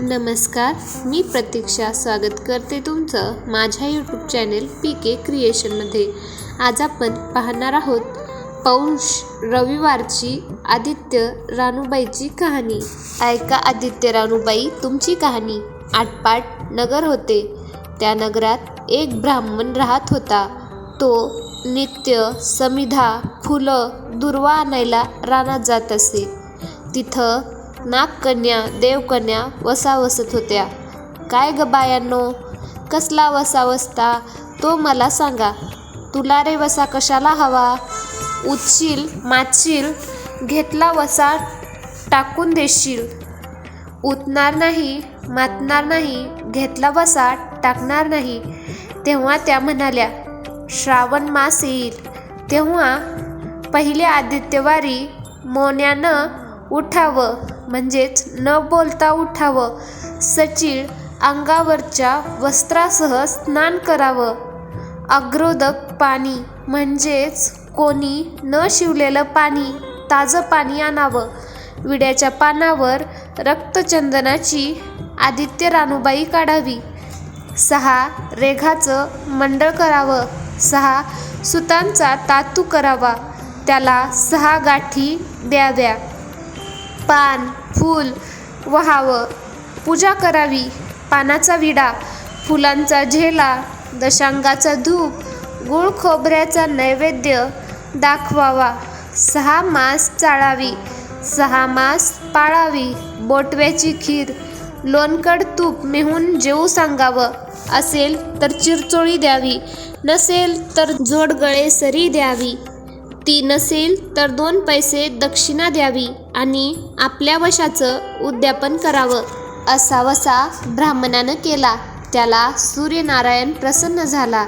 नमस्कार मी प्रतीक्षा स्वागत करते तुमचं माझ्या यूट्यूब चॅनेल पी के क्रिएशनमध्ये आज आपण पाहणार आहोत पौष रविवारची आदित्य रानूबाईची कहाणी. ऐका आदित्य रानूबाई तुमची कहाणी. आटपाट नगर होते. त्या नगरात एक ब्राह्मण राहत होता. तो नित्य समिधा फुलं दुर्वा आणायला रानात जात असे. तिथं नागकन्या देवकन्या वसावसत होत्या. काय ग बायांनो कसला वसावसता? तो मला सांगा. तुला रे वसा कशाला हवा? उचशील माचशील? घेतला वसा टाकून देशील. उतणार नाही मातणार नाही घेतला वसा टाकणार नाही. तेव्हा त्या म्हणाल्या श्रावण मास येईल. तेव्हा पहिल्या आदित्यवारी मोन्यानं उठावं. म्हणजेच न बोलता उठावं. सचिळ अंगावरच्या वस्त्रासह स्नान करावं. अग्रोदक पाणी म्हणजेच कोणी न शिवलेलं पाणी ताजं पाणी आणावं. विड्याच्या पानावर रक्तचंदनाची आदित्य रानूबाई काढावी. सहा रेघाचं मंडळ करावं. सहा सुतांचा तातू करावा. त्याला सहा गाठी द्याव्या. पान फूल वहावं. पूजा करावी. पानाचा विडा फुलांचा झेला दशांगाचा धूप गुळ खोबऱ्याचा नैवेद्य दाखवावा. सहा मास चाळावी. सहा मास पाळावी. बोटव्याची खीर लोणकड तूप मिहून जेवू सांगावं. असेल तर चिरचोळी द्यावी. नसेल तर जोडगळे सरी द्यावी. ती नसेल तर दोन पैसे दक्षिणा द्यावी आणि आपल्या वशाचं उद्यापन करावं असा वसा ब्राह्मणानं केला. त्याला सूर्यनारायण प्रसन्न झाला.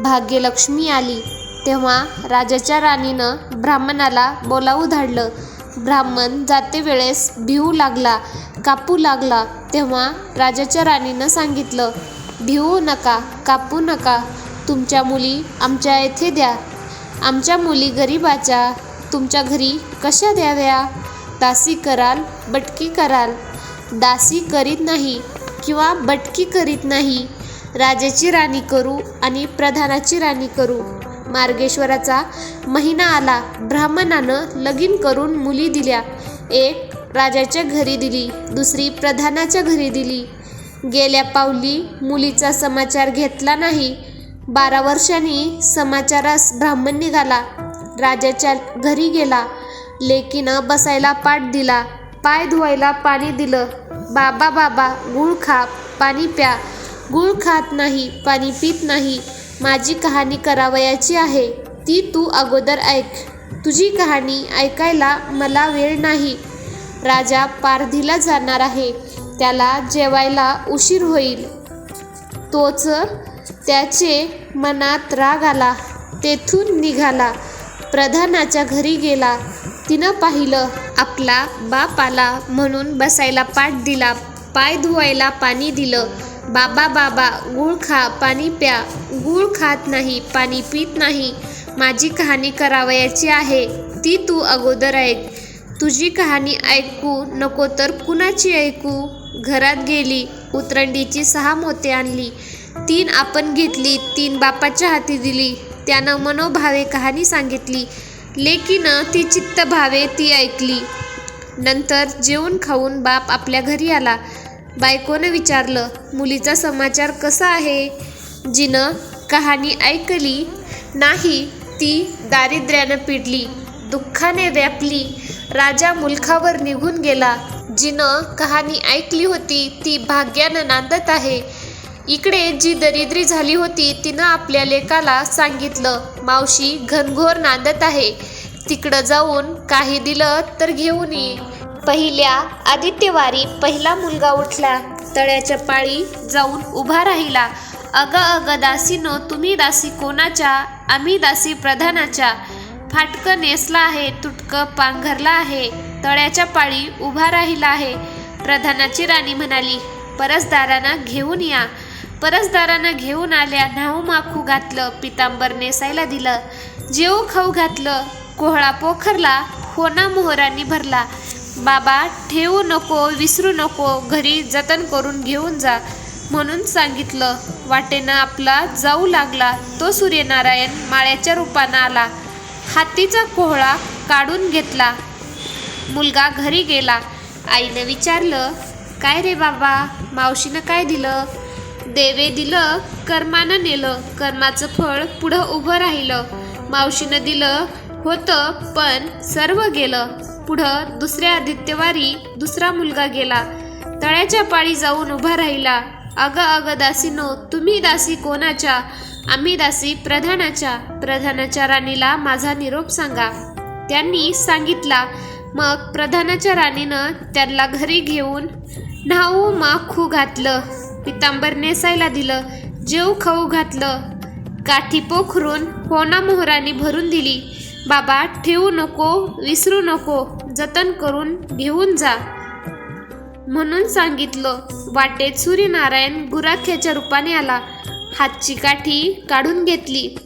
भाग्यलक्ष्मी आली. तेव्हा राजाच्या राणीनं ब्राह्मणाला बोलावू धाडलं. ब्राह्मण जाते वेळेस भिवू लागला कापू लागला. तेव्हा राजाच्या राणीनं सांगितलं भिवू नका कापू नका. तुमच्या मुली आमच्या येथे द्या. आमच्या मुली गरिबाच्या तुमच्या घरी कशा द्याव्या? दासी कराल बटकी कराल. दासी करीत नाही किंवा बटकी करीत नाही. राजाची राणी करू आणि प्रधानाची राणी करू. मार्गेश्वराचा महिना आला. ब्राह्मणानं लगीन करून मुली दिल्या. एक राजाच्या घरी दिली. दुसरी प्रधानाच्या घरी दिली. गेल्या पावली मुलीचा समाचार घेतला नाही. बारा वर्षांनी समाचारास ब्राह्मण निघाला. राजाच्या घरी गेला. लेकीनं बसायला पाठ दिला. पाय धुवायला पाणी दिलं. बाबा बाबा गुळ खा पाणी प्या. गुळ खात नाही पाणी पित नाही. माझी कहाणी करावयाची आहे. ती तू अगोदर ऐक. तुझी कहाणी ऐकायला मला वेळ नाही. राजा पारधीला जाणार आहे. त्याला जेवायला उशीर होईल. तोच त्याचे मनात राग आला तेथून निघाला. प्रधानाच्या घरी गेला. तिनं पाहिलं आपला बाप आला म्हणून बसायला पाठ दिला. पाय धुवायला पाणी दिलं. बाबा बाबा गूळ खा पाणी प्या. गूळ खात नाही पाणी पित नाही. माझी कहाणी करावयाची आहे. ती तू अगोदर ऐक. तुझी कहाणी ऐकू नको तर कुणाची ऐकू? घरात गेली उतरंडीची सहा मोते आणली. तीन आपण घेतली तीन बापाच्या हाती दिली. त्यानं मनोभावे कहाणी सांगितली. लेकीनं ती चित्त भावे ती ऐकली. नंतर जेवून खाऊन बाप आपल्या घरी आला. बायकोनं विचारलं मुलीचा समाचार कसा आहे? जिनं कहाणी ऐकली नाही ती दारिद्र्यानं पिडली. दुःखाने व्यापली. राजा मुलखावर निघून गेला. जिनं कहाणी ऐकली होती ती भाग्यानं नांदत आहे. इकडे जी दरिद्री झाली होती तिनं आपल्या लेकाला सांगितलं मावशी घनघोर नांदत आहे. तिकडं जाऊन काही दिलं तर घेऊन ये. पहिल्या आदित्यवारी पहिला मुलगा उठला. तळ्याच्या पाळी जाऊन उभा राहिला. अग अग दासीनो तुम्ही दासी कोणाच्या? आम्ही दासी प्रधानाच्या. फाटकं नेसला आहे तुटकं पांघरला आहे. तळ्याच्या पाळी उभा राहिला आहे. प्रधानाची राणी म्हणाली परसदारानं घेऊन या. परसदारानं घेऊन आल्या न्हाऊ माखू घातलं पितांबर नेसायला दिलं. जेऊ खाऊ घातलं कोहळा पोखरला होना मोहरांनी भरला. बाबा ठेवू नको विसरू नको घरी जतन करून घेऊन जा म्हणून सांगितलं. वाटेनं आपला जाऊ लागला तो सूर्यनारायण माळ्याच्या रूपानं आला. हातीचा कोहळा काढून घेतला. मुलगा घरी गेला. आईनं विचारलं काय रे बाबा मावशीनं काय दिलं? देवे दिलं कर्मानं नेलं कर्माचं फळ पुढं उभं राहिलं. मावशीनं दिलं होतं पण सर्व गेलं. पुढं दुसऱ्या आदित्यवारी दुसरा मुलगा गेला. तळ्याच्या पाळी जाऊन उभा राहिला. अगं अगं दासीनो तुम्ही दासी कोणाच्या? आम्ही दासी प्रधानाच्या. प्रधानाच्या राणीला माझा निरोप सांगा. त्यांनी सांगितला मग प्रधानाच्या राणीनं त्यांना घरी घेऊन न्हाऊ माखू घातलं. पितांबर नेसायला दिलं जेव खाऊ घातलं. काठी पोखरून होना मोहरानी भरून दिली. बाबा ठेवू नको विसरू नको जतन करून घेऊन जा. म्हणून सांगितलं वाटेत सूर्यनारायण गुराख्याच्या रूपाने आला. हातची काठी काढून घेतली.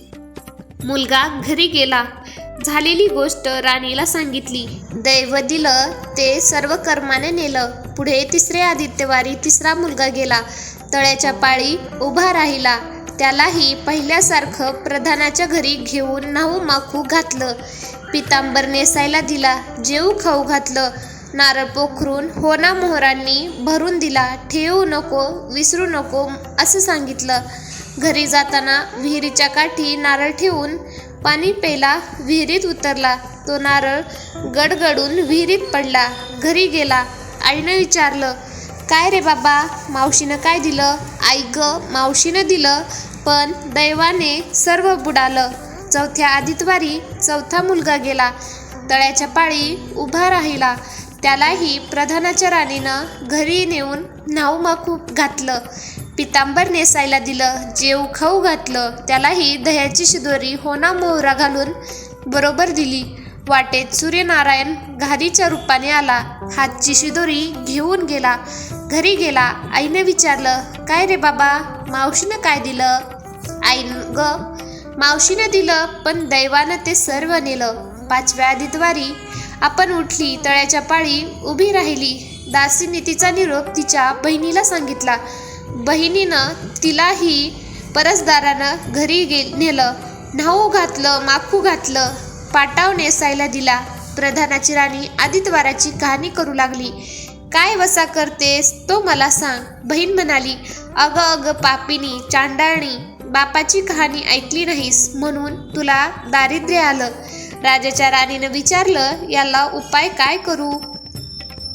मुलगा घरी गेला. झालेली गोष्ट राणीला सांगितली. दैव दिलं ते सर्व कर्माने नेलं. पुढे तिसरे आदित्यवारी तिसरा मुलगा गेला. तळ्याच्या पाळी उभा राहिला. त्यालाही पहिल्यासारखं प्रधानाच्या घरी घेऊन नाहू माखू घातलं. पितांबर नेसायला दिला जेऊ खाऊ घातलं. नारळ पोखरून होना मोहरांनी भरून दिला ठेवू नको विसरू नको असं सांगितलं. घरी जाताना विहिरीच्या काठी नारळ ठेवून पाणी प्यायला विहिरीत उतरला. तो नारळ गडगडून विहिरीत पडला. घरी गेला. आईनं विचारलं काय रे बाबा मावशीनं काय दिलं? आई ग मावशीनं दिलं पण दैवाने सर्व बुडालं. चौथ्या आदितवारी चौथा मुलगा गेला. तळ्याच्या पाळी उभा राहिला. त्यालाही प्रधानाच्या राणीनं घरी नेऊन नाव माखू घातलं. पितांबर नेसायला दिलं जेव खाऊ घातलं. त्यालाही दह्याची शिदोरी होना मोहरा घालून बरोबर दिली. वाटेत सूर्यनारायण घारीच्या रूपाने आला. हातची शिदोरी घेऊन गेला. घरी गेला. आईने विचारलं काय रे बाबा? मावशीनं काय दिलं? आईनं ग. मावशीनं दिलं पण दैवानं ते सर्व नेलं. पाचव्या आदितवारी आपण उठली तळ्याच्या पाळी उभी राहिली. दासीने तिचा निरोप तिच्या बहिणीला सांगितला. बहिणीनं तिलाही परसदारानं घरी गे नेलं. न्हाऊ घातलं माखू घातलं. पाटाव नेसायला दिला. प्रधानाची राणी आदित्यवाराची कहाणी करू लागली. काय वसा करतेस तो मला सांग बहीण म्हणाली. अगं अगं पापिनी चांडाळणी बापाची कहाणी ऐकली नाहीस म्हणून तुला दारिद्र्य आलं. राजाच्या राणीनं विचारलं याला उपाय काय करू?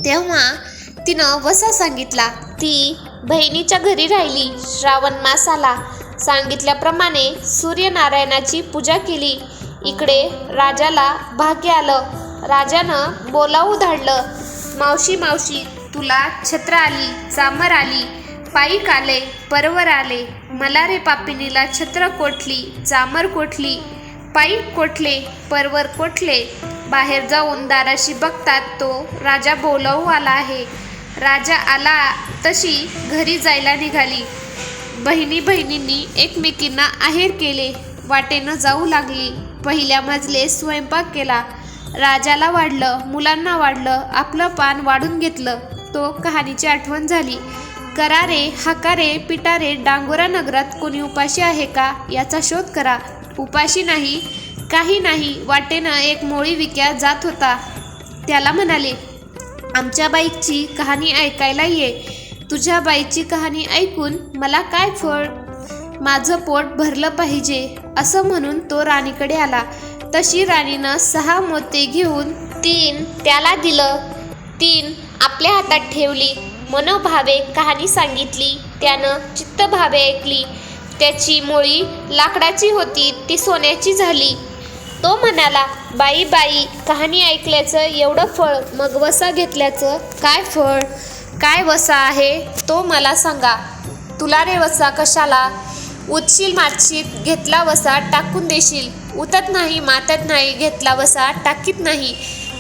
तेव्हा तिनं वसा सांगितला. ती बहिणीच्या घरी राहिली. श्रावण मास आला. सांगितल्याप्रमाणे सूर्यनारायणाची पूजा केली. इकडे राजाला भाग्य आलं. राजानं बोलावू धाडलं. मावशी मावशी तुला छत्र आली चामर आली पायीक आले परवर आले. मला रे पापिनीला छत्र कोठली चामर कोठली पायीक कोठले परवर कोठले? बाहेर जाऊन दाराशी बघतात तो राजा बोलावू आला आहे. राजा आला तशी घरी जायला निघाली. बहिणी बहिणींनी एकमेकींना आहेर केले. वाटेनं जाऊ लागली. पहिल्या मजले स्वयंपाक केला. राजाला वाढलं मुलांना वाढलं आपलं पान वाढून घेतलं तो कहाणीची आठवण झाली. करारे हकारे पिटारे डांगोरा नगरात कोणी उपाशी आहे का याचा शोध करा. उपाशी नाही काही नाही वाटेनं एक मोळी विक्या जात होता. त्याला म्हणाले आमच्या बाईकची कहाणी ऐकायला ये. तुझ्या बाईची कहाणी ऐकून मला काय फळ? माझं पोट भरलं पाहिजे असं म्हणून तो राणीकडे आला. तशी राणीनं सहा मोती घेऊन तीन त्याला दिलं. तीन आपल्या हातात ठेवली. मनोभावे कहाणी सांगितली. त्यानं चित्तभावे ऐकली. त्याची मोळी लाकडाची होती ती सोन्याची झाली. तो म्हणाला बाई बाई कहाणी ऐकल्याचं एवढं फळ मग वसा घेतल्याचं काय फळ? काय वसा आहे? तो मला सांगा. तुला रे वसा कशाला? उचशील मातशीत घेतला वसा टाकून देशील. उतत नाही मातत नाही घेतला वसा टाकीत नाही.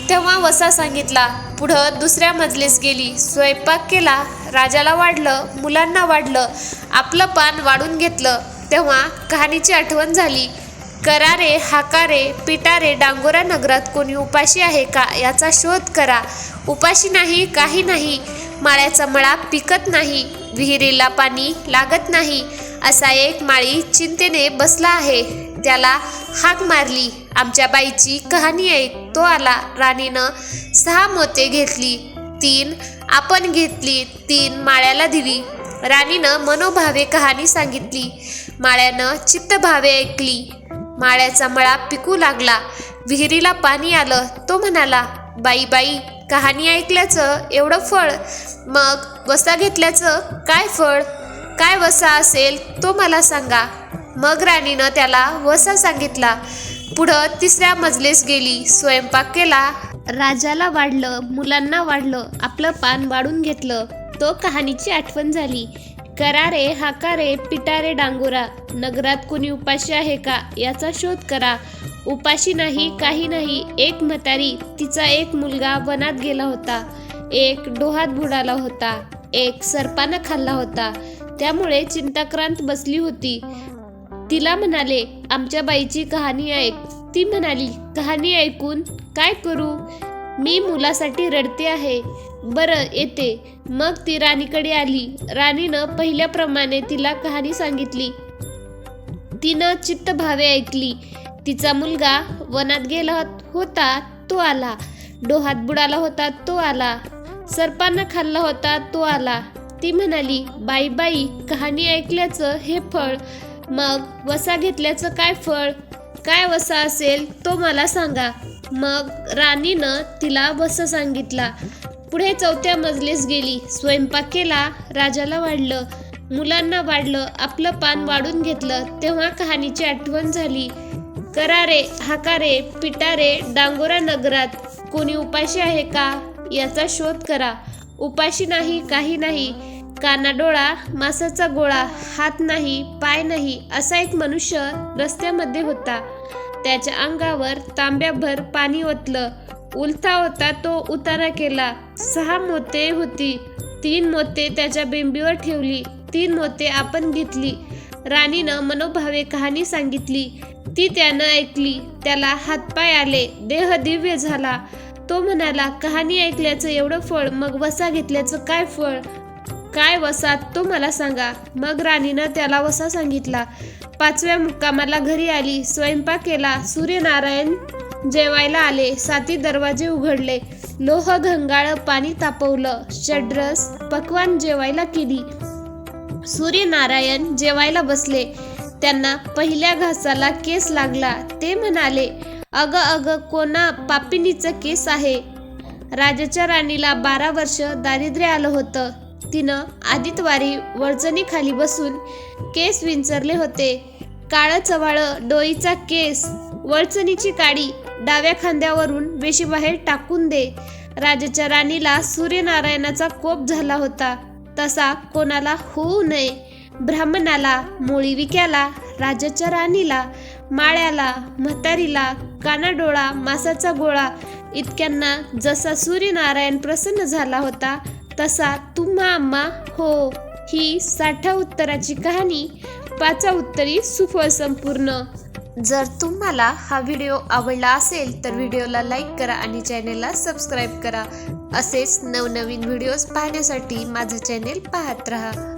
तेव्हा वसा सांगितला पुढं दुसऱ्या मजलीस गेली. स्वयंपाक केला. राजाला वाढलं मुलांना वाढलं. आपलं पान वाढून घेतलं. तेव्हा कहाणीची आठवण झाली. करारे हाकारे पिटारे डांगोरा नगरात कोणी उपाशी आहे का याचा शोध करा. उपाशी नाही काही नाही. माळ्याचा मळा पिकत नाही. विहिरीला पाणी लागत नाही. असा एक माळी चिंतेने बसला आहे. त्याला हाक मारली. आमच्या बाईची कहाणी ऐक तो आला राणीनं. सहा मोते घेतली तीन आपण घेतली तीन माळ्याला दिली. राणीनं मनोभावे कहाणी सांगितली. माळ्यानं चित्तभावे ऐकली. माळ्याचा मळा पिकू लागला. विहिरीला पाणी आलं तो म्हणाला बाई बाई कहाणी ऐकल्याचं एवढं फळ? मग वसा घेतल्याचं काय फळ? काय वसा असेल तो मला सांगा. मग राणीनं त्याला वसा सांगितला. पुढं तिसऱ्या मजलेस गेली स्वयंपाक केला. राजाला वाढलं मुलांना वाढलं आपलं पान वाढून घेतलं. तो कहाणीची आठवण झाली. करारे हाकारे पिटारे डांगोरा नगरात कोणी उपाशी आहे का याचा शोध करा. उपाशी नाही काही नाही एक म्हातारी तिचा एक मुलगा वनात गेला होता. एक डोहात बुडाला होता एक सर्पानं खाल्ला होता. त्यामुळे चिंताक्रांत बसली होती. तिला म्हणाले आमच्या बाईची कहाणी ऐक. ती म्हणाली कहाणी ऐकून काय करू? मी मुलासाठी रडते आहे. बरं येते. मग ती राणीकडे आली. राणीनं पहिल्याप्रमाणे तिला कहाणी सांगितली. तिनं चित्त भावे ऐकली. तिचा मुलगा वनात गेला होता तो आला. डोहात बुडाला होता तो आला. सर्पांना खाल्ला होता तो आला. ती म्हणाली बाई बाई कहाणी ऐकल्याचं हे फळ मग वसा घेतल्याचं काय फळ? काय वसा असेल तो मला सांगा. मग राणीनं तिला वसा सांगितला. पुढे चौथ्या मजलीस गेली. स्वयंपाक केला राजाला वाढलं. मुलांना वाढलं आपलं पान वाढून घेतलं. तेव्हा कहाणीची आठवण झाली. करारे हाकारे पिटारे डांगोरा नगरात कोणी उपाशी आहे का? याचा शोध करा. उपाशी नाही काही नाही. कानाडोळा मासाचा गोळा हात नाही पाय नाही असा एक मनुष्य रस्त्यामध्ये होता. त्याच्या अंगावर तांब्याभर पाणी ओतलं. उलथा होता तो उतारा केला. सहा मोते होती. तीन मोते त्याच्या बेंबीवर ठेवली. तीन मोते आपण घेतली. राणीनं मनोभावे कहाणी सांगितली. ती त्यानं ऐकली. त्याला हातपाय आले. देह दिव्य झाला. तो म्हणाला कहाणी ऐकल्याचं एवढं फळ मग वसा घेतल्याचं काय फळ? काय वसात तो मला सांगा. मग राणीनं त्याला वसा सांगितला. पाचव्या मुक्कामाला घरी आली स्वयंपाक केला सूर्यनारायण जेवायला आले साती दरवाजे उघडले लोह घंगाळ पाणी तापवलं षड्रस पक्वान जेवायला केली. सूर्यनारायण जेवायला बसले. त्यांना पहिल्या घासाला केस लागला. ते म्हणाले अग अग कोणा पापिनीचं केस आहे? राजाच्या राणीला बारा वर्ष दारिद्र्य आलं होतं. तिनं आदितवारी वळचणी खाली बसून केस विंचरले होते. काळं चवाळं डोईचा केस वळचणीची काडी डाव्या खांद्यावरून वेशीबाहेर टाकून दे. राजाच्या राणीला सूर्यनारायणाचा कोप झाला होता. तसा कोणाला होऊ नये. ब्राह्मणाला मोळीविक्याला राजाच्या राणीला माळ्याला म्हातारीला कानाडोळा मासाचा गोळा इतक्यांना जसा सूर्यनारायण प्रसन्न झाला होता तसा तुम्हा आम्हा हो ही साठा उत्तराची कहाणी पाचा उत्तरी सुफळ संपूर्ण जर तुम्हाला हा व्हिडिओ आवडला असेल तर व्हिडिओला लाईक करा आणि चॅनेलला सबस्क्राईब करा. असेच नवनवीन व्हिडिओज पाहण्यासाठी माझं चॅनेल पाहत राहा.